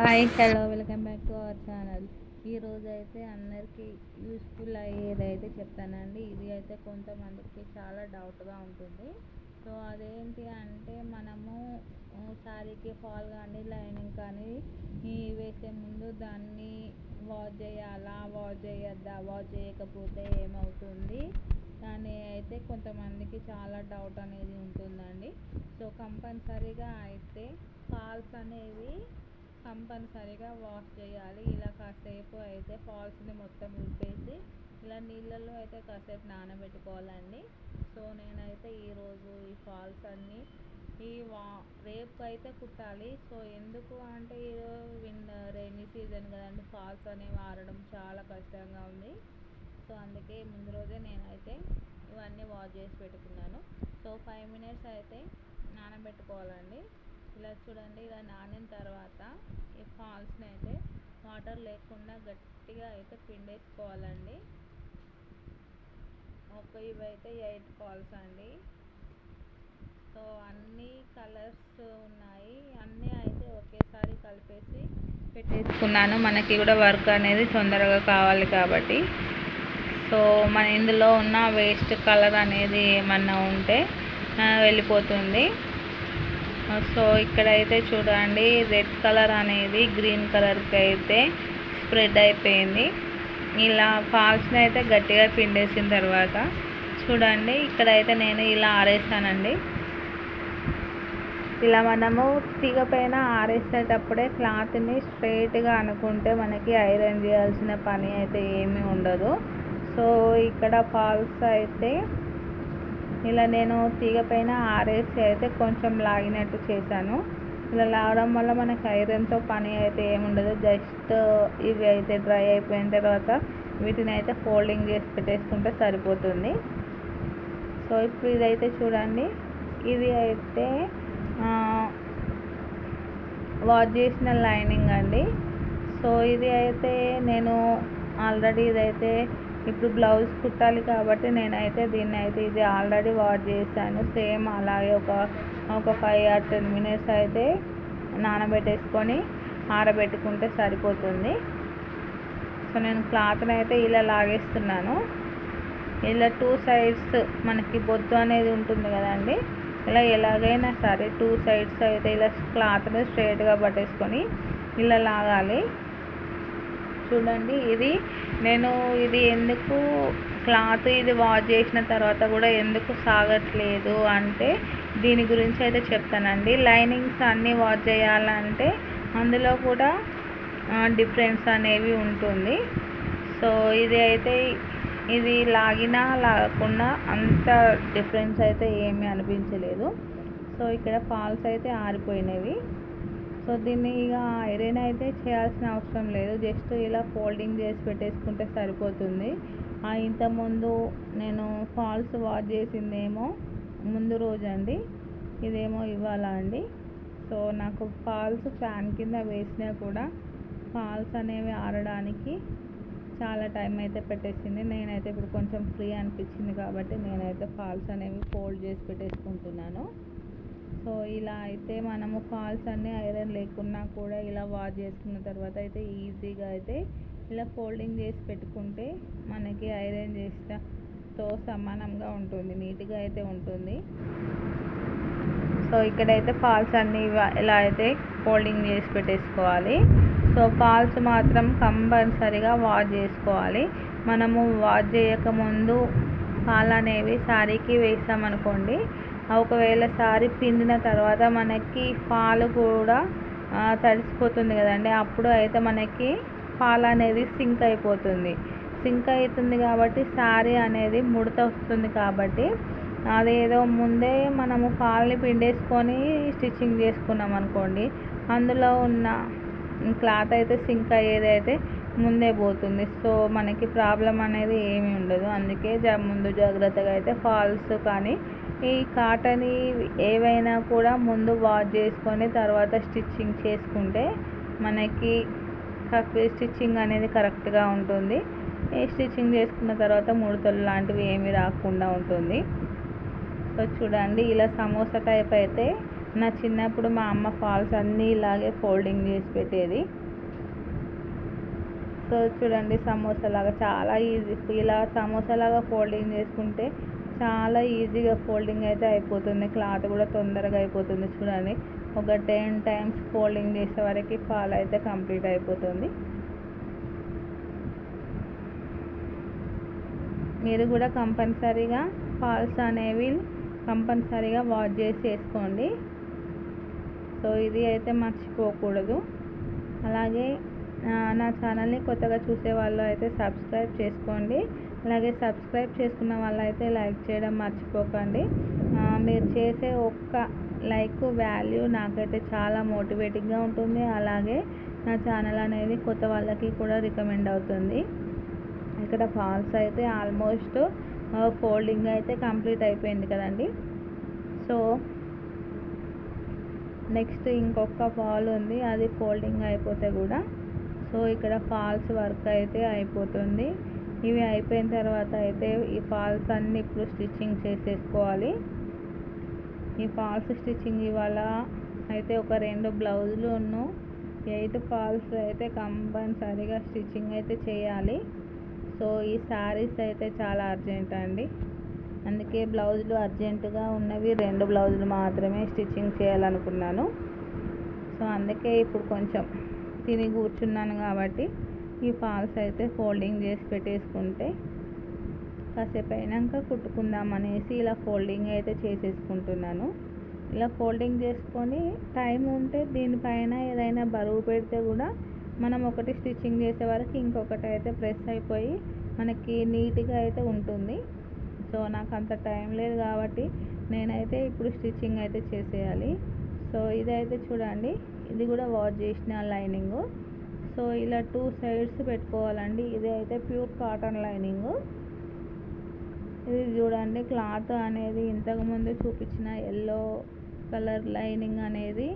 Hi hello welcome back to our channel ఈరోజు అయితే అందరికీ యూస్ఫుల్ అయ్యేది అయితే చెప్తానండి. ఇది అయితే కొంతమందికి చాలా డౌట్గా ఉంటుంది. సో అదేంటి అంటే మనము శారీకి ఫాల్ కానీ లైనింగ్ కానీ ఈ వేసే ముందు దాన్ని వాష్ చేయాలా? వాష్ చేయొద్దా? వాష్ చేయకపోతే ఏమవుతుంది? అని అయితే కొంతమందికి చాలా డౌట్ అనేది ఉంటుందండి. సో కంపల్సరీగా అయితే ఫాల్స్ అనేవి కంపల్సరీగా వాష్ చేయాలి. ఇలా కాసేపు అయితే ఫాల్స్ని మొత్తం విప్పేసి ఇలా నీళ్ళల్లో అయితే కాసేపు నానబెట్టుకోవాలండి. సో నేనైతే ఈరోజు ఈ ఫాల్స్ అన్నీ ఈ వా రేపు అయితే కుట్టాలి. సో ఎందుకు అంటే ఈరోజు విన్ రైనీ సీజన్ కదండి. ఫాల్స్ అనేవి ఆరడం చాలా కష్టంగా ఉంది. సో అందుకే ముందు రోజే నేనైతే ఇవన్నీ వాష్ చేసి పెట్టుకున్నాను. సో ఫైవ్ మినిట్స్ అయితే నానబెట్టుకోవాలండి. ఇలా చూడండి ఇలా నానిన తర్వాత ఈ ఫాల్స్ని అయితే వాటర్ లేకుండా గట్టిగా అయితే పిండేసుకోవాలండి. ఒక ఇవైతే ఎయిట్ ఫాల్స్ అండి. సో అన్ని కలర్స్ ఉన్నాయి. అన్నీ అయితే ఒకేసారి కలిపేసి పెట్టేసుకున్నాను. మనకి కూడా వర్క్ అనేది తొందరగా కావాలి కాబట్టి. సో మన ఇందులో ఉన్న వేస్ట్ కలర్ అనేది ఏమన్నా ఉంటే వెళ్ళిపోతుంది. సో ఇక్కడైతే చూడండి రెడ్ కలర్ అనేది గ్రీన్ కలర్కి అయితే స్ప్రెడ్ అయిపోయింది. ఇలా ఫాల్స్ని అయితే గట్టిగా పిండేసిన తర్వాత చూడండి ఇక్కడైతే నేను ఇలా ఆరేసానండి. ఇలా మనము తీగ పైన ఆరేసేటప్పుడే క్లాత్ని స్ట్రైట్గా అనుకుంటే మనకి ఐరన్ చేయాల్సిన పని అయితే ఏమీ ఉండదు. సో ఇక్కడ ఫాల్స్ అయితే ఇలా నేను తీగ పైన ఆరేసి అయితే కొంచెం లాగినట్టు చేశాను. ఇలా లాగడం వల్ల మనకి ఐరన్తో పని అయితే ఏముండదు జస్ట్ ఇవి అయితే డ్రై అయిపోయిన తర్వాత వీటిని అయితే ఫోల్డింగ్ చేసి పెట్టేసుకుంటే సరిపోతుంది. సో ఇప్పుడు ఇదైతే చూడండి. ఇది అయితే వాష్ చేసిన లైనింగ్ అండి. సో ఇది అయితే నేను ఆల్రెడీ ఇదైతే ఇప్పుడు బ్లౌజ్ కుట్టాలి కాబట్టి నేనైతే దీన్ని అయితే ఇది ఆల్రెడీ వాష్ చేశాను. సేమ్ అలాగే ఒక ఒక ఫైవ్ ఆర్ టెన్ మినిట్స్ అయితే నానబెట్టేసుకొని ఆరబెట్టుకుంటే సరిపోతుంది. సో నేను క్లాత్ని అయితే ఇలా లాగేస్తున్నాను. ఇలా టూ సైడ్స్ మనకి బొద్దు అనేది ఉంటుంది కదండి. ఇలా ఎలాగైనా సరే టూ సైడ్స్ అయితే ఇలా క్లాత్ని స్ట్రైట్గా పట్టేసుకొని ఇలా లాగాలి. చూడండి ఇది నేను ఇది ఎందుకు క్లాత్ ఇది వాష్ చేసిన తర్వాత కూడా ఎందుకు సాగట్లేదు అంటే దీని గురించి అయితే చెప్తానండి. లైనింగ్స్ అన్నీ వాష్ చేయాలంటే అందులో కూడా డిఫరెన్స్ అనేవి ఉంటుంది. సో ఇది అయితే ఇది లాగినా లాగకుండా అంత డిఫరెన్స్ అయితే ఏమీ అనిపించలేదు. సో ఇక్కడ ఫాల్స్ అయితే ఆరిపోయినవి. సో దీన్ని ఇక ఐరన్ అయితే చేయాల్సిన అవసరం లేదు. జస్ట్ ఇలా ఫోల్డింగ్ చేసి పెట్టేసుకుంటే సరిపోతుంది. ఆ ఇంతకుముందు నేను ఫాల్స్ వాష్ చేసిందేమో ముందు రోజు అండి ఇదేమో ఇవాళ అండి? సో నాకు ఫాల్స్ ఫ్యాన్ కింద వేసినా కూడా ఫాల్స్ అనేవి ఆరడానికి చాలా టైం అయితే పెట్టేసింది. నేనైతే ఇప్పుడు కొంచెం ఫ్రీ అనిపించింది కాబట్టి నేనైతే ఫాల్స్ అనేవి ఫోల్డ్ చేసి పెట్టేసుకుంటున్నాను. సో ఇలా అయితే మనము ఫాల్స్ అన్నీ ఐరన్ లేకున్నా కూడా ఇలా వాష్ చేసుకున్న తర్వాత అయితే ఈజీగా అయితే ఇలా ఫోల్డింగ్ చేసి పెట్టుకుంటే మనకి ఐరన్ చేసినతో సమానంగా ఉంటుంది నీట్గా అయితే ఉంటుంది. సో ఇక్కడైతే ఫాల్స్ అన్నీ ఇలా అయితే ఫోల్డింగ్ చేసి పెట్టేసుకోవాలి. సో ఫాల్స్ మాత్రం కంపల్సరిగా వాష్ చేసుకోవాలి. మనము వాష్ చేయకముందు పాలు అనేవి శారీకి వేసామనుకోండి ఒకవేళ శారీ పిండిన తర్వాత మనకి పాలు కూడా తడిసిపోతుంది కదండి. అప్పుడు అయితే మనకి పాలు అనేది సింక్ అయిపోతుంది. సింక్ అవుతుంది కాబట్టి శారీ అనేది ముడత వస్తుంది కాబట్టి అదేదో ముందే మనము పాలని పిండేసుకొని స్టిచ్చింగ్ చేసుకున్నాం అనుకోండి అందులో ఉన్న క్లాత్ అయితే సింక్ అయ్యేది అయితే ముందే పోతుంది. సో మనకి ప్రాబ్లం అనేది ఏమీ ఉండదు. అందుకే జా ముందు జాగ్రత్తగా అయితే ఫాల్స్ కానీ ఈ కాటన్ ఏవైనా కూడా ముందు వాష్ చేసుకొని తర్వాత స్టిచ్చింగ్ చేసుకుంటే మనకి స్టిచ్చింగ్ అనేది కరెక్ట్గా ఉంటుంది. ఈ స్టిచ్చింగ్ చేసుకున్న తర్వాత ముడతలు లాంటివి ఏమీ రాకుండా ఉంటుంది. సో చూడండి ఇలా సమోసా టైప్ అయితే నా చిన్నప్పుడు మా అమ్మ ఫాల్స్ అన్నీ ఇలాగే ఫోల్డింగ్ చేసి పెట్టేది. సో చూడండి సమోసా లాగా చాలా ఈజీ ఇలా సమోసా లాగా ఫోల్డింగ్ చేసుకుంటే చాలా ఈజీగా ఫోల్డింగ్ అయితే అయిపోతుంది. క్లాత్ కూడా తొందరగా అయిపోతుంది చూడండి. ఒక టెన్ టైమ్స్ ఫోల్డింగ్ చేసే వరకు ఫాల్ అయితే కంప్లీట్ అయిపోతుంది. మీరు కూడా కంపల్సరీగా ఫాల్స్ అనేవి కంపల్సరీగా వాష్ చేసి వేసుకోండి. సో ఇది అయితే మర్చిపోకూడదు. అలాగే నా ఛానల్ని కొత్తగా చూసే వాళ్ళు అయితే సబ్స్క్రైబ్ చేసుకోండి. అలాగే సబ్స్క్రైబ్ చేసుకున్న వాళ్ళైతే లైక్ చేయడం మర్చిపోకండి. మీరు చేసే ఒక్క లైక్ వాల్యూ నాకైతే చాలా మోటివేటింగ్గా ఉంటుంది. అలాగే నా ఛానల్ అనేది కొత్త వాళ్ళకి కూడా రికమెండ్ అవుతుంది. ఇక్కడ ఫాల్స్ అయితే ఆల్మోస్ట్ ఫోల్డింగ్ అయితే కంప్లీట్ అయిపోయింది కదండి. సో నెక్స్ట్ ఇంకొక ఫాల్ ఉంది. అది ఫోల్డింగ్ అయిపోతే కూడా. సో ఇక్కడ ఫాల్స్ వర్క్ అయితే అయిపోతుంది. ఇవి అయిపోయిన తర్వాత అయితే ఈ ఫాల్స్ అన్నీ ఇప్పుడు స్టిచ్చింగ్ చేసేసుకోవాలి. ఈ ఫాల్స్ స్టిచ్చింగ్ ఇవాళ అయితే ఒక రెండు బ్లౌజులు ఎయిట్ ఫాల్స్ అయితే కంపల్సరీగా స్టిచ్చింగ్ అయితే చేయాలి. సో ఈ శారీస్ అయితే చాలా అర్జెంట్ అండి. అందుకే బ్లౌజులు అర్జెంటుగా ఉన్నవి రెండు బ్లౌజులు మాత్రమే స్టిచ్చింగ్ చేయాలనుకున్నాను. సో అందుకే ఇప్పుడు కొంచెం తిని కూర్చున్నాను కాబట్టి ఈ ఫాల్స్ అయితే ఫోల్డింగ్ చేసి పెట్టేసుకుంటే కాసేపు అయినాక కుట్టుకుందాం అనేసి ఇలా ఫోల్డింగ్ అయితే చేసేసుకుంటున్నాను. ఇలా ఫోల్డింగ్ చేసుకొని టైం ఉంటే దీనిపైన ఏదైనా బరువు పెడితే కూడా మనం ఒకటి స్టిచ్చింగ్ చేసే వరకు ఇంకొకటి అయితే ప్రెస్ అయిపోయి మనకి నీట్గా అయితే ఉంటుంది. సో నాకు అంత టైం లేదు కాబట్టి నేనైతే ఇప్పుడు స్టిచ్చింగ్ అయితే చేసేయాలి. సో ఇదైతే చూడండి. ఇది కూడా వాష్ చేసిన లైనింగు. సో ఇలా టూ సైడ్స్ పెట్టుకోవాలండి. ఇది అయితే ప్యూర్ కాటన్ లైనింగ్. ఇది చూడండి క్లాత్ అనేది ఇంతకుముందు చూపించిన ఎల్లో కలర్ లైనింగ్ అనేది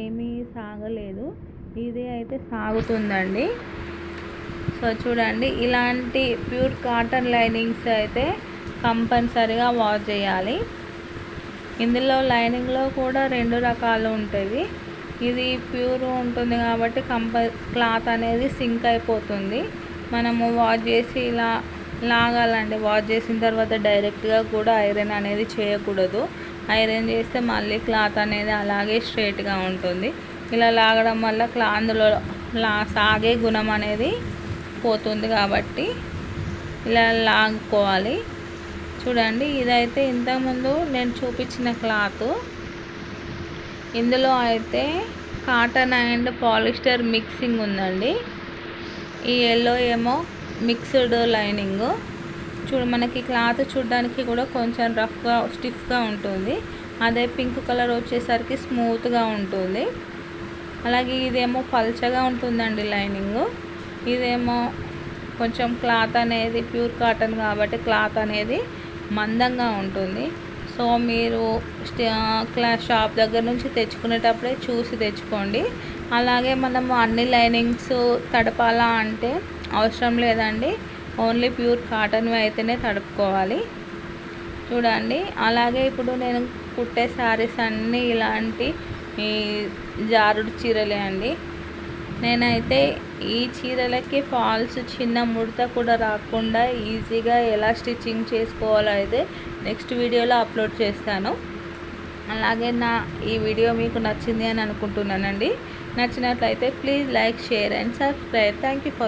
ఏమీ సాగలేదు. ఇది అయితే సాగుతుందండి. సో చూడండి ఇలాంటి ప్యూర్ కాటన్ లైనింగ్స్ అయితే కంపల్సరీగా వాష్ చేయాలి. ఇందులో లైనింగ్లో కూడా రెండు రకాలు ఉంటాయి. ఇది ప్యూర్ ఉంటుంది కాబట్టి కంప క్లాత్ అనేది సింక్ అయిపోతుంది. మనము వాష్ చేసి ఇలా లాగాలండి. వాష్ చేసిన తర్వాత డైరెక్ట్గా కూడా ఐరన్ అనేది చేయకూడదు. ఐరన్ చేస్తే మళ్ళీ క్లాత్ అనేది అలాగే స్ట్రేట్గా ఉంటుంది. ఇలా లాగడం వల్ల క్లా అందులో లా సాగే గుణం అనేది పోతుంది కాబట్టి ఇలా లాగుకోవాలి చూడండి ఇదైతే ఇంతకుముందు నేను చూపించిన క్లాత్. ఇందులో అయితే కాటన్ అండ్ పాలిస్టర్ మిక్సింగ్ ఉందండి. ఈ ఎల్లో ఏమో మిక్స్డ్ లైనింగ్ చూడు మనకి క్లాత్ చూడడానికి కూడా కొంచెం రఫ్గా స్టిఫ్గా ఉంటుంది. అదే పింక్ కలర్ వచ్చేసరికి స్మూత్గా ఉంటుంది. అలాగే ఇదేమో పల్చగా ఉంటుందండి లైనింగ్ ఇదేమో కొంచెం క్లాత్ అనేది ప్యూర్ కాటన్ కాబట్టి క్లాత్ అనేది మందంగా ఉంటుంది. సో మీరు క్లాస్ షాప్ దగ్గర నుంచి తెచ్చుకునేటప్పుడే చూసి తెచ్చుకోండి. అలాగే మనము అన్ని లైనింగ్స్ తడపాలా అంటే అవసరం లేదండి. ఓన్లీ ప్యూర్ కాటన్వి అయితేనే తడుపుకోవాలి. చూడండి. అలాగే ఇప్పుడు నేను కుట్టే శారీస్ అన్నీ ఇలాంటి ఈ జారుడు చీరలే అండి. నేనైతే ఈ చీరలకి ఫాల్స్ చిన్న ముడత కూడా రాకుండా ఈజీగా ఎలా స్టిచ్చింగ్ చేసుకోవాలో అయితే నెక్స్ట్ వీడియోలో అప్లోడ్ చేస్తాను. అలాగే నా ఈ వీడియో మీకు నచ్చింది అని అనుకుంటున్నానండి. నచ్చినట్లయితే please like share and subscribe thank you for